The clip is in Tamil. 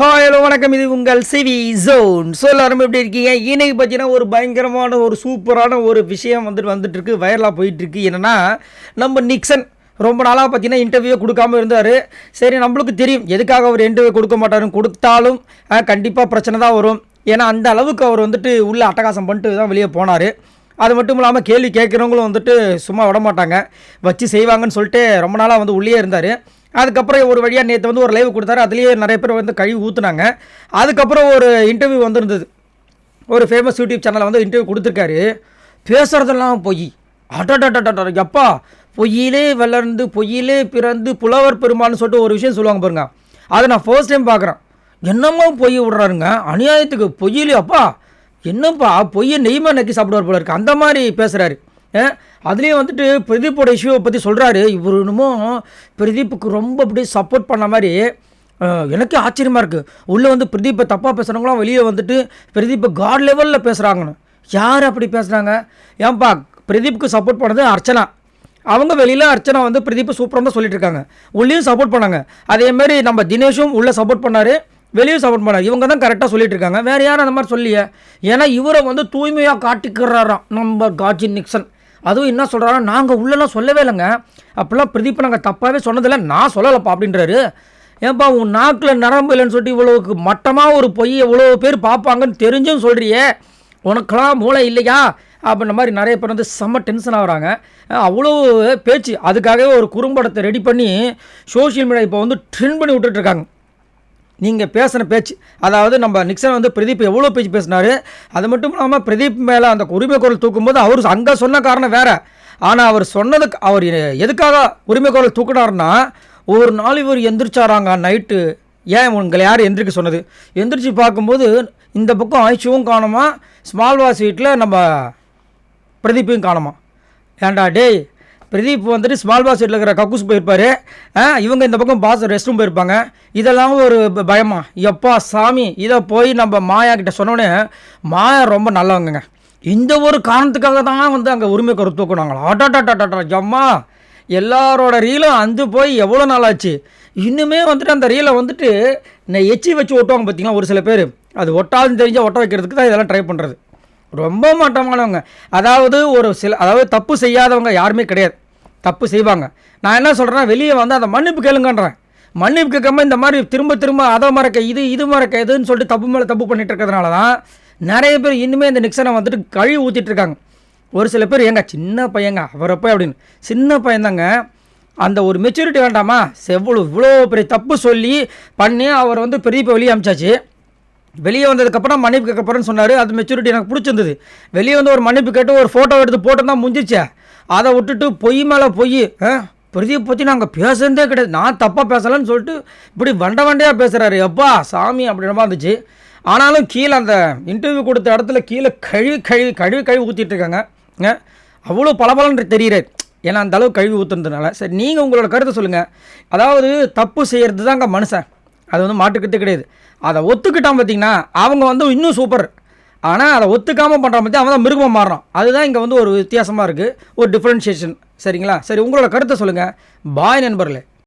ஹாய் ஹலோ வணக்கம். இது உங்கள் சிவி ஜோன் ஸோ எல்லாரும் எப்படி இருக்கீங்க? இன்னைக்கு பார்த்தீங்கன்னா ஒரு பயங்கரமான ஒரு சூப்பரான ஒரு விஷயம் வந்துட்டு வந்துட்டுருக்கு. வைரலாக போயிட்டுருக்கு. என்னென்னா என்னன்னா நம்ம நிக்சன் ரொம்ப நாளாக பார்த்தீங்கன்னா இன்டர்வியூ கொடுக்காம இருந்தார். சரி நம்மளுக்கு தெரியும். எதுக்காக அவர் இன்டர்வியூ கொடுக்க மாட்டாருன்னு கொடுத்தாலும் கண்டிப்பாக பிரச்சனை தான் வரும். ஏன்னா அந்த அளவுக்கு அவர் வந்துட்டு உள்ள அட்டகாசம் பண்ணிட்டு தான் வெளியே போனார். அது மட்டும் இல்லாமல் கேள்வி கேட்குறவங்களும் வந்துட்டு சும்மா விட மாட்டாங்க வச்சு செய்வாங்கன்னு சொல்லிட்டு ரொம்ப நாளாக வந்து உள்ளே இருந்தார். அதுக்கப்புறம் ஒரு வழியாக நேற்று வந்து ஒரு லைவ் கொடுத்தாரு. அதுலேயே நிறைய பேர் வந்து கழுவி ஊற்றுனாங்க அதுக்கப்புறம் ஒரு இன்டர்வியூ வந்திருந்தது. ஒரு ஃபேமஸ் யூடியூப் சேனலில் வந்து இன்டர்வியூ கொடுத்துருக்காரு. பேசுகிறதெல்லாம் பொய். அடடடடட எப்பா? பொய்யிலே வளர்ந்து பொய்யிலே பிறந்து புலவர் பெருமாள்னு சொல்லிட்டு ஒரு விஷயம் சொல்லுவாங்க பாருங்க. அதை நான் ஃபர்ஸ்ட் டைம் பார்க்குறேன். என்னமோ பொய் விடுறாருங்க? அநியாயத்துக்கு பொய்யிலே அப்பா? என்னப்பா பொய்யை நெய்மா நக்கி சாப்பிடுவார் போல இருக்கு. அந்த மாதிரி பேசுகிறாரு அதுலேயும் வந்துட்டு பிரதீப்போட இஷ்யூவை பற்றி சொல்கிறாரு இவர் இன்னமும் பிரதீப்புக்கு ரொம்ப அப்படியே சப்போர்ட் பண்ண மாதிரி எனக்கே ஆச்சரியமாக இருக்குது உள்ளே வந்து பிரதீப்பை தப்பாக பேசுகிறவங்களாம் வெளியே வந்துட்டு பிரதீப்பை காட் லெவலில் பேசுகிறாங்கன்னு யார் அப்படி பேசுகிறாங்க ஏன்பா பிரதீப்புக்கு சப்போர்ட் பண்ணது அர்ச்சனா. அவங்க வெளியில் அர்ச்சனா வந்து பிரதீப்பை சூப்பராக தான் சொல்லிட்டு இருக்காங்க. உள்ளேயும் சப்போர்ட் பண்ணாங்க. அதேமாரி நம்ம தினேஷும் உள்ளே சப்போர்ட் பண்ணார். வெளியும் சப்போர்ட் பண்ணார். இவங்க தான் கரெக்டாக சொல்லிட்டு இருக்காங்க. வேறு யாரும் அந்த மாதிரி சொல்லியே ஏன்னா இவரை வந்து தூய்மையாக காட்டிக்கிறாராம். நம்ம காஜி நிக்சன். அதுவும் என்ன சொல்கிறாரா நாங்கள் உள்ளெல்லாம் சொல்லவே இல்லைங்க. அப்படிலாம் பிரதீப் நாங்கள் தப்பாகவே சொன்னதில்லை நான் சொல்லலப்பா அப்படின்றாரு. ஏன்பா உன் நாக்கில் நரம்பு இல்லைன்னு சொல்லிட்டு இவ்வளவுக்கு மட்டமாக ஒரு பொய் எவ்வளோ பேர் பார்ப்பாங்கன்னு தெரிஞ்சும் சொல்கிறியே உனக்கெல்லாம் மூளை இல்லையா? அப்படின்ற மாதிரி நிறைய பேர் வந்து செம்ம டென்ஷன் ஆகுறாங்க அவ்வளோ பேச்சு. அதுக்காகவே ஒரு குறும்படத்தை ரெடி பண்ணி சோஷியல் மீடியா இப்போ வந்து ட்ரெண்ட் பண்ணி விட்டுட்ருக்காங்க நீங்கள் பேசின பேச்சு அதாவது நம்ம நிக்சன் வந்து பிரதீப் எவ்வளோ பேச்சு பேசினார் அது மட்டும் இல்லாமல் பிரதீப் மேலே அந்த உரிமை குரல் தூக்கும்போது அவர் அங்கே சொன்ன காரணம் வேறு. ஆனால் அவர் சொன்னதுக்கு அவர் எதுக்காக உரிமை குரல் தூக்குனாருன்னா ஒரு நாள் இவர் எந்திரிச்சாராங்க நைட்டு. ஏன் உங்களை யார் எந்திரிக்க சொன்னது? எந்திரிச்சு பார்க்கும்போது இந்த பக்கம் ஆய்ச்சியும் காணுமா ஸ்மால் வாஸ் வீட்டில் நம்ம பிரதீப்பையும் காணுமா. ஏண்டா டேய் பிரதீப் வந்துட்டு ஸ்மால் பாஸ் வீட்டில் இருக்கிற கக்கூஸ் போயிருப்பாரு. இவங்க இந்த பக்கம் பாஸ் ரெஸ்ட் ரூம் போயிருப்பாங்க. இதெல்லாம் ஒரு பயமா? எப்பா சாமி இதை போய் நம்ம மாயா கிட்ட சொன்னோடனே மாயா ரொம்ப நல்லவங்கங்க. இந்த ஒரு காரணத்துக்காக தான் வந்து அங்கே உரிமை கரு தூக்குனாங்களா? அடாட்டாட்டாட்டா ஜம்மா. எல்லாரோட ரீலும் அந்து போய் எவ்வளோ நாள் ஆச்சு? இன்னுமே வந்துட்டு அந்த ரீலை வந்துட்டு நான் எச்சி வச்சு ஓட்டுவாங்க பார்த்தீங்கன்னா ஒரு சில பேர். அது ஒட்டாதுன்னு தெரிஞ்சால் ஒட்ட வைக்கிறதுக்கு தான் இதெல்லாம் ட்ரை பண்ணுறது ரொம்ப மட்டமானவங்க. அதாவது ஒரு சில அதாவது தப்பு செய்யாதவங்க யாருமே கிடையாது. தப்பு செய்வாங்க. நான் என்ன சொல்கிறேன்னா வெளியே வந்து அதை மன்னிப்பு கேளுங்கன்றேன். மன்னிப்பு கேட்காம இந்த மாதிரி திரும்ப திரும்ப அதை மறக்க இது இது மறக்க இதுன்னு சொல்லிட்டு தப்பு மேலே தப்பு பண்ணிட்டு இருக்கிறதுனால தான் நிறைய பேர் இன்னுமே இந்த நிக்சனை வந்துட்டு கழுவி ஊற்றிட்டு இருக்காங்க. ஒரு சில பேர் ஏங்க சின்ன பையங்க அவரை போய் அப்படின்னு. சின்ன பையன்தாங்க. அந்த ஒரு மெச்சூரிட்டி வேண்டாமா? செவ்வளோ இவ்வளோ பெரிய தப்பு சொல்லி பண்ணி அவர் வந்து பெரிய வெளியே அமிச்சாச்சு. வெளியே வந்ததுக்கப்புறம் மன்னிப்பு கேட்க போகிறேன்னு சொன்னார். அது மெச்சூரிட்டி எனக்கு பிடிச்சிருந்தது. வெளியே வந்து ஒரு மன்னிப்பு கேட்டு ஒரு ஃபோட்டோ எடுத்து போட்டோம்னா முடிஞ்சிச்சே அதை விட்டுட்டு பொய் மேலே பொய் பிரதீப் பற்றி நாங்கள் பேசுறதே கிடையாது. நான் தப்பாக பேசலைன்னு சொல்லிட்டு இப்படி வண்ட வண்டையாக பேசுகிறாரு எப்பா சாமி அப்படின்ற மாதிரி இருந்துச்சு. ஆனாலும் கீழே அந்த இன்டர்வியூ கொடுத்த இடத்துல கீழே கழுவி கழுவி கழுவி கழுவி ஊற்றிட்டு இருக்காங்க. அவ்வளோ பளபளன்னு தெரியுறாரு ஏன்னா அந்த அளவு கழுவி ஊற்றுனதுனால சரி நீங்கள் உங்களோட கருத்தை சொல்லுங்கள் அதாவது தப்பு செய்கிறது தாங்க மனுஷன். அது வந்து மாட்டுக்கிட்டு கிடையாது. அதை ஒத்துக்கிட்டான் பார்த்தீங்கன்னா அவங்க வந்து இன்னும் சூப்பர் ஆனால் அதை ஒத்துக்காமல் பண்ணுறான் பற்றி அவன் தான் மிருகமாக மாறுறான். அதுதான் இங்கே வந்து ஒரு வித்தியாசமாக இருக்குது ஒரு டிஃப்ரென்ஷியேஷன் சரிங்களா? சரி உங்களோட கருத்தை சொல்லுங்கள் பாய் நண்பர்களே